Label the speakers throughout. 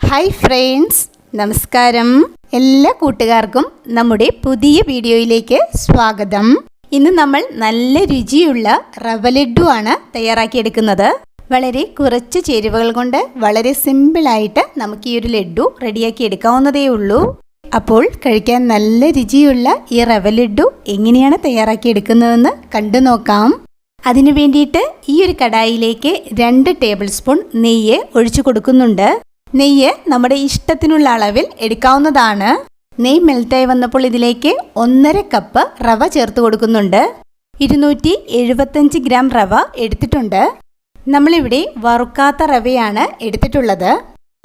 Speaker 1: Hi friends നമസ്കാരം. എല്ലാ കൂട്ടുകാർക്കും നമ്മുടെ പുതിയ വീഡിയോയിലേക്ക് സ്വാഗതം. ഇന്ന് നമ്മൾ നല്ല രുചിയുള്ള റവ ലഡു ആണ് തയ്യാറാക്കിയെടുക്കുന്നത്. വളരെ കുറച്ച് ചേരുവകൾ കൊണ്ട് വളരെ സിമ്പിളായിട്ട് നമുക്ക് ഈ ഒരു ലഡു റെഡിയാക്കി എടുക്കാവുന്നതേ ഉള്ളൂ. അപ്പോൾ കഴിക്കാൻ നല്ല രുചിയുള്ള ഈ റവ ലഡു എങ്ങനെയാണ് തയ്യാറാക്കിയെടുക്കുന്നതെന്ന് കണ്ടു നോക്കാം. അതിനു വേണ്ടിയിട്ട് ഈ ഒരു കടായിലേക്ക് രണ്ട് ടേബിൾ സ്പൂൺ നെയ്യ് ഒഴിച്ചു കൊടുക്കുന്നുണ്ട്. നെയ്യ് നമ്മുടെ ഇഷ്ടത്തിനുള്ള അളവിൽ എടുക്കാവുന്നതാണ്. നെയ്യ് മെൽറ്റായി വന്നപ്പോൾ ഇതിലേക്ക് ഒന്നര കപ്പ് റവ ചേർത്ത് കൊടുക്കുന്നുണ്ട്. ഇരുന്നൂറ്റി എഴുപത്തഞ്ച് ഗ്രാം റവ എടുത്തിട്ടുണ്ട്. നമ്മളിവിടെ വറുക്കാത്ത റവയാണ് എടുത്തിട്ടുള്ളത്.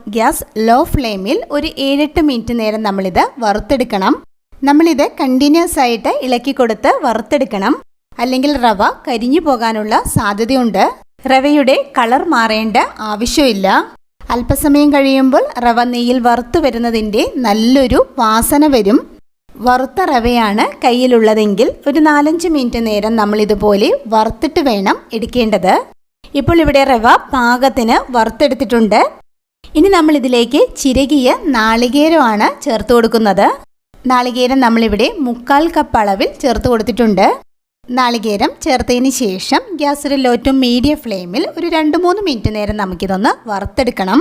Speaker 1: ഗ്യാസ് ലോ ഫ്ലെയിമിൽ ഒരു ഏഴെട്ട് മിനിറ്റ് നേരം നമ്മളിത് വറുത്തെടുക്കണം. നമ്മളിത് കണ്ടിന്യൂസ് ആയിട്ട് ഇളക്കി കൊടുത്ത് വറുത്തെടുക്കണം. അല്ലെങ്കിൽ റവ കരിഞ്ഞു പോകാനുള്ള സാധ്യതയുണ്ട്. റവയുടെ കളർ മാറേണ്ട ആവശ്യമില്ല. അല്പസമയം കഴിയുമ്പോൾ റവ നെയ്യിൽ വറുത്തു വരുന്നതിന്റെ നല്ലൊരു വാസന വരും. വറുത്ത റവയാണ് കയ്യിലുള്ളതെങ്കിൽ ഒരു നാലഞ്ച് മിനിറ്റ് നേരം നമ്മൾ ഇതുപോലെ വറുത്തിട്ട് വേണം എടുക്കേണ്ടത്. ഇപ്പോൾ ഇവിടെ റവ പാകത്തിന് വറുത്തെടുത്തിട്ടുണ്ട്. ഇനി നമ്മൾ ഇതിലേക്ക് ചിരകിയ നാളികേരമാണ് ചേർത്ത് കൊടുക്കുന്നത്. നാളികേരം നമ്മളിവിടെ മുക്കാൽ കപ്പ് അളവിൽ ചേർത്ത് കൊടുത്തിട്ടുണ്ട്. നാളികേരം ചേർത്തതിന് ശേഷം ഗ്യാസിൽ ലോ ടു മീഡിയം ഫ്ലെയിമിൽ ഒരു രണ്ട് മൂന്ന് മിനിറ്റ് നേരം നമുക്കിതൊന്ന് വറുത്തെടുക്കണം.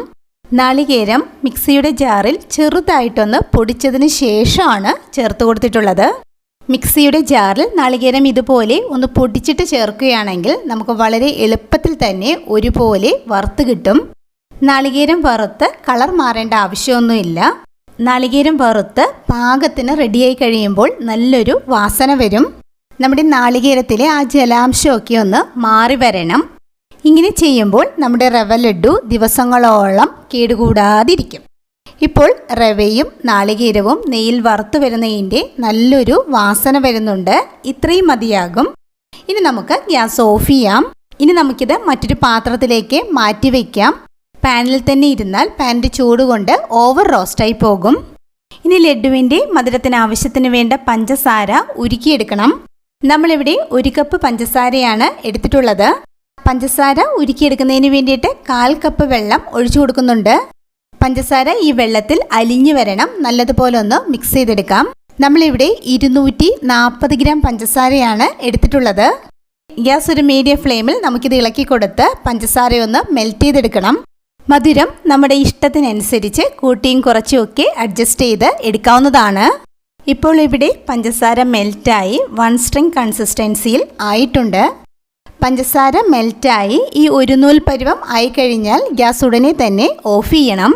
Speaker 1: നാളികേരം മിക്സിയുടെ ജാറിൽ ചെറുതായിട്ടൊന്ന് പൊടിച്ചതിന് ശേഷമാണ് ചേർത്ത് കൊടുത്തിട്ടുള്ളത്. മിക്സിയുടെ ജാറിൽ നാളികേരം ഇതുപോലെ ഒന്ന് പൊടിച്ചിട്ട് ചേർക്കുകയാണെങ്കിൽ നമുക്ക് വളരെ എളുപ്പത്തിൽ തന്നെ ഒരുപോലെ വറുത്ത് കിട്ടും. നാളികേരം വറുത്ത് കളർ മാറേണ്ട ആവശ്യമൊന്നുമില്ല. നാളികേരം വറുത്ത് പാകത്തിന് റെഡിയായി കഴിയുമ്പോൾ നല്ലൊരു വാസന വരും. നമ്മുടെ നാളികേരത്തിലെ ആ ജലാംശമൊക്കെ ഒന്ന് മാറി വരണം. ഇങ്ങനെ ചെയ്യുമ്പോൾ നമ്മുടെ റവ ലഡു ദിവസങ്ങളോളം കേടുകൂടാതിരിക്കും. ഇപ്പോൾ റവയും നാളികേരവും നെയ്യിൽ വറുത്തു വരുന്നതിന്റെ നല്ലൊരു വാസന വരുന്നുണ്ട്. ഇത്രയും മതിയാകും. ഇനി നമുക്ക് ഗ്യാസ് ഓഫ് ചെയ്യാം. ഇനി നമുക്കിത് മറ്റൊരു പാത്രത്തിലേക്ക് മാറ്റി വയ്ക്കാം പാനിൽ തന്നെ ഇരുന്നാൽ പാനിന്റെ ചൂട് കൊണ്ട് ഓവർ റോസ്റ്റായി പോകും. ഇനി ലഡുവിന്റെ മധുരത്തിന് ആവശ്യത്തിന് വേണ്ട പഞ്ചസാര ഉരുക്കിയെടുക്കണം. നമ്മളിവിടെ ഒരു കപ്പ് പഞ്ചസാരയാണ് എടുത്തിട്ടുള്ളത്. പഞ്ചസാര ഉരുക്കിയെടുക്കുന്നതിന് വേണ്ടിയിട്ട് കാൽ കപ്പ് വെള്ളം ഒഴിച്ചു കൊടുക്കുന്നുണ്ട്. പഞ്ചസാര ഈ വെള്ളത്തിൽ അലിഞ്ഞു വരണം. നല്ലതുപോലെ ഒന്ന് മിക്സ് ചെയ്തെടുക്കാം. നമ്മളിവിടെ ഇരുന്നൂറ്റി നാൽപ്പത് ഗ്രാം പഞ്ചസാരയാണ് എടുത്തിട്ടുള്ളത്. ഗ്യാസ് ഒരു മീഡിയം ഫ്ലെയിമിൽ നമുക്കിത് ഇളക്കി കൊടുത്ത് പഞ്ചസാരയൊന്ന് മെൽറ്റ് ചെയ്തെടുക്കണം. മധുരം നമ്മുടെ ഇഷ്ടത്തിനനുസരിച്ച് കൂട്ടിയും കുറച്ചുമൊക്കെ അഡ്ജസ്റ്റ് ചെയ്ത് എടുക്കാവുന്നതാണ്. ഇപ്പോൾ ഇവിടെ പഞ്ചസാര മെൽറ്റായി വൺ സ്ട്രിങ് കൺസിസ്റ്റൻസിയിൽ ആയിട്ടുണ്ട്. പഞ്ചസാര മെൽറ്റായി ഈ ഒരു നൂൽ പരുവം ആയിക്കഴിഞ്ഞാൽ ഗ്യാസ് ഉടനെ തന്നെ ഓഫ് ചെയ്യണം.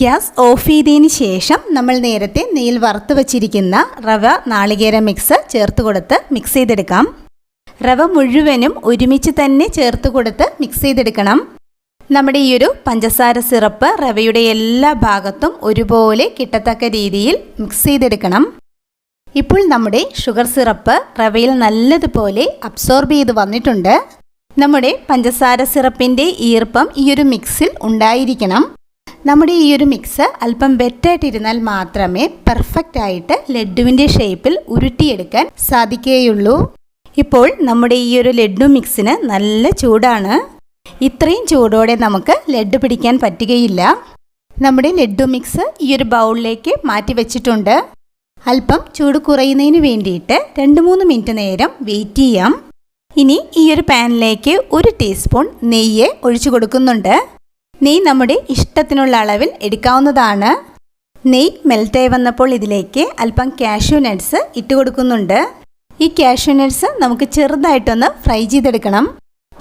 Speaker 1: ഗ്യാസ് ഓഫ് ചെയ്തതിന് ശേഷം നമ്മൾ നേരത്തെ നെയ്യിൽ വറുത്ത് വച്ചിരിക്കുന്ന റവ നാളികേര മിക്സ് ചേർത്ത് കൊടുത്ത് മിക്സ് ചെയ്തെടുക്കാം. റവ മുഴുവനും ഒരുമിച്ച് തന്നെ ചേർത്ത് കൊടുത്ത് മിക്സ് ചെയ്തെടുക്കണം. നമ്മുടെ ഈ ഒരു പഞ്ചസാര സിറപ്പ് റവയുടെ എല്ലാ ഭാഗത്തും ഒരുപോലെ കിട്ടത്തക്ക രീതിയിൽ മിക്സ് ചെയ്തെടുക്കണം. ഇപ്പോൾ നമ്മുടെ ഷുഗർ സിറപ്പ് റവയിൽ നല്ലതുപോലെ അബ്സോർബ് ചെയ്ത് വന്നിട്ടുണ്ട്. നമ്മുടെ പഞ്ചസാര സിറപ്പിന്റെ ഈർപ്പം ഈ ഒരു മിക്സിൽ ഉണ്ടായിരിക്കണം. നമ്മുടെ ഈ ഒരു മിക്സ് അല്പം വെറ്റായിട്ടിരുന്നാൽ മാത്രമേ പെർഫെക്റ്റ് ആയിട്ട് ലഡുവിന്റെ ഷേപ്പിൽ ഉരുട്ടിയെടുക്കാൻ സാധിക്കുകയുള്ളൂ. ഇപ്പോൾ നമ്മുടെ ഈ ഒരു ലഡു മിക്സിന് നല്ല ചൂടാണ്. ഇത്രയും ചൂടോടെ നമുക്ക് ലഡു പിടിക്കാൻ പറ്റുകയില്ല. നമ്മുടെ ലഡു മിക്സ് ഈ ഒരു ബൗളിലേക്ക് മാറ്റി വെച്ചിട്ടുണ്ട്. അല്പം ചൂട് കുറയുന്നതിന് വേണ്ടിയിട്ട് രണ്ട് മൂന്ന് മിനിറ്റ് നേരം വെയിറ്റ് ചെയ്യാം. ഇനി ഈ ഒരു പാനിലേക്ക് ഒരു ടീസ്പൂൺ നെയ്യ് ഒഴിച്ചു കൊടുക്കുന്നുണ്ട്. നെയ്യ് നമ്മുടെ ഇഷ്ടത്തിനുള്ള അളവിൽ എടുക്കാവുന്നതാണ്. നെയ്യ് മെൽറ്റായി വന്നപ്പോൾ ഇതിലേക്ക് അല്പം കാഷ്യൂ നട്ട്സ് ഇട്ട് കൊടുക്കുന്നുണ്ട്. ഈ കാഷ്യൂ നട്ട്സ് നമുക്ക് ചെറുതായിട്ടൊന്ന് ഫ്രൈ ചെയ്തെടുക്കണം.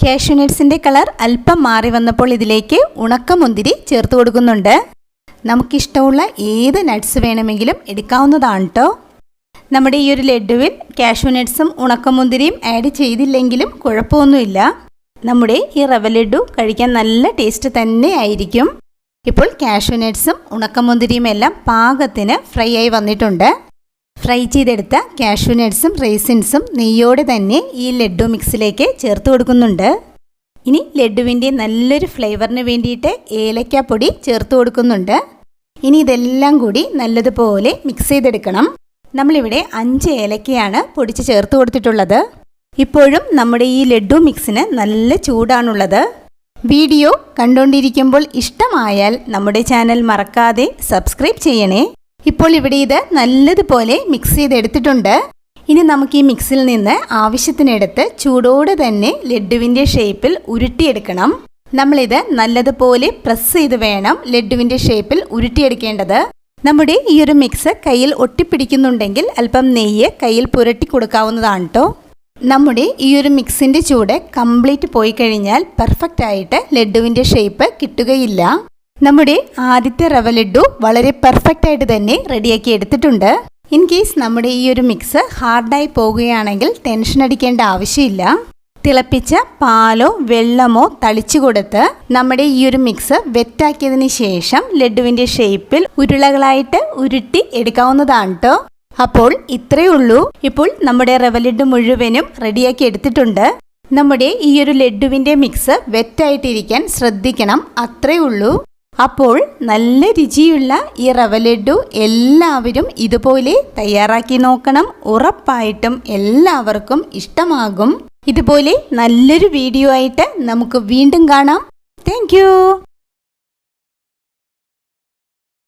Speaker 1: കാഷ്യൂ നട്ട്സിന്റെ കളർ അല്പം മാറി വന്നപ്പോൾ ഇതിലേക്ക് ഉണക്കമുന്തിരി ചേർത്ത് കൊടുക്കുന്നുണ്ട്. നമുക്കിഷ്ടമുള്ള ഏത് നട്ട്സ് വേണമെങ്കിലും എടുക്കാവുന്നതാണ് കേട്ടോ നമ്മുടെ ഈ ഒരു ലഡുവിൽ കാഷ്യൂനട്ട്സും ഉണക്കമുന്തിരിയും ആഡ് ചെയ്തില്ലെങ്കിലും കുഴപ്പമൊന്നുമില്ല. നമ്മുടെ ഈ റവ ലഡു കഴിക്കാൻ നല്ല ടേസ്റ്റ് തന്നെ ആയിരിക്കും. ഇപ്പോൾ കാഷ്യൂനട്ട്സും ഉണക്കമുന്തിരിയും എല്ലാം പാകത്തിന് ഫ്രൈ ആയി വന്നിട്ടുണ്ട്. ഫ്രൈ ചെയ്തെടുത്ത കാഷ്യൂ നട്ട്സും റേസിൻസും നെയ്യോടെ തന്നെ ഈ ലഡു മിക്സിലേക്ക് ചേർത്ത് കൊടുക്കുന്നുണ്ട്. ഇനി ലഡുവിന്റെ നല്ലൊരു ഫ്ലേവറിന് വേണ്ടിയിട്ട് ഏലക്കാപ്പൊടി ചേർത്ത് കൊടുക്കുന്നുണ്ട്. ഇനി ഇതെല്ലാം കൂടി നല്ലതുപോലെ മിക്സ് ചെയ്തെടുക്കണം. നമ്മളിവിടെ അഞ്ച് ഏലക്കയാണ് പൊടിച്ച് ചേർത്ത് കൊടുത്തിട്ടുള്ളത്. ഇപ്പോഴും നമ്മുടെ ഈ ലഡു മിക്സിന് നല്ല ചൂടാണുള്ളത്. വീഡിയോ കണ്ടുകൊണ്ടിരിക്കുമ്പോൾ ഇഷ്ടമായാൽ നമ്മുടെ ചാനൽ മറക്കാതെ സബ്സ്ക്രൈബ് ചെയ്യണേ. ഇപ്പോൾ ഇവിടെ ഇത് നല്ലതുപോലെ മിക്സ് ചെയ്തെടുത്തിട്ടുണ്ട്. ഇനി നമുക്ക് ഈ മിക്സിൽ നിന്ന് ആവശ്യത്തിനെടുത്ത് ചൂടോടെ തന്നെ ലഡുവിന്റെ ഷേപ്പിൽ ഉരുട്ടിയെടുക്കണം. നമ്മളിത് നല്ലതുപോലെ പ്രസ് ചെയ്ത് വേണം ലഡുവിന്റെ ഷേപ്പിൽ ഉരുട്ടിയെടുക്കേണ്ടത്. നമ്മുടെ ഈ ഒരു മിക്സ് കയ്യിൽ ഒട്ടിപ്പിടിക്കുന്നുണ്ടെങ്കിൽ അല്പം നെയ്യ് കയ്യിൽ പുരട്ടി കൊടുക്കാവുന്നതാണ് കേട്ടോ നമ്മുടെ ഈ ഒരു മിക്സിന്റെ ചൂട് കംപ്ലീറ്റ് പോയി കഴിഞ്ഞാൽ പെർഫെക്റ്റ് ആയിട്ട് ലഡുവിന്റെ ഷേപ്പ് കിട്ടുകയില്ല. നമ്മുടെ ആദ്യത്തെ റവ ലഡു വളരെ പെർഫെക്റ്റ് ആയിട്ട് തന്നെ റെഡിയാക്കി എടുത്തിട്ടുണ്ട്. ഇൻ കേസ് നമ്മുടെ ഈ ഒരു മിക്സ് ഹാർഡായി പോകുകയാണെങ്കിൽ ടെൻഷൻ അടിക്കേണ്ട ആവശ്യമില്ല. തിളപ്പിച്ച പാലോ വെള്ളമോ തളിച്ചു കൊടുത്ത് നമ്മുടെ ഈ ഒരു മിക്സ് വെറ്റാക്കിയതിന് ശേഷം ലഡുവിന്റെ ഷേപ്പിൽ ഉരുളകളായിട്ട് ഉരുട്ടി എടുക്കാവുന്നതാണ് കേട്ടോ അപ്പോൾ ഇത്രയേ ഉള്ളൂ. ഇപ്പോൾ നമ്മുടെ റവ ലഡു മുഴുവനും റെഡിയാക്കി എടുത്തിട്ടുണ്ട്. നമ്മുടെ ഈ ഒരു ലഡുവിന്റെ മിക്സ് വെറ്റായിട്ടിരിക്കാൻ ശ്രദ്ധിക്കണം. അത്രയേ ഉള്ളൂ. അപ്പോൾ നല്ല രുചിയുള്ള ഈ റവ ലഡു എല്ലാവരും ഇതുപോലെ തയ്യാറാക്കി നോക്കണം. ഉറപ്പായിട്ടും എല്ലാവർക്കും ഇഷ്ടമാകും. ഇതുപോലെ നല്ലൊരു വീഡിയോ ആയിട്ട് നമുക്ക് വീണ്ടും കാണാം. താങ്ക്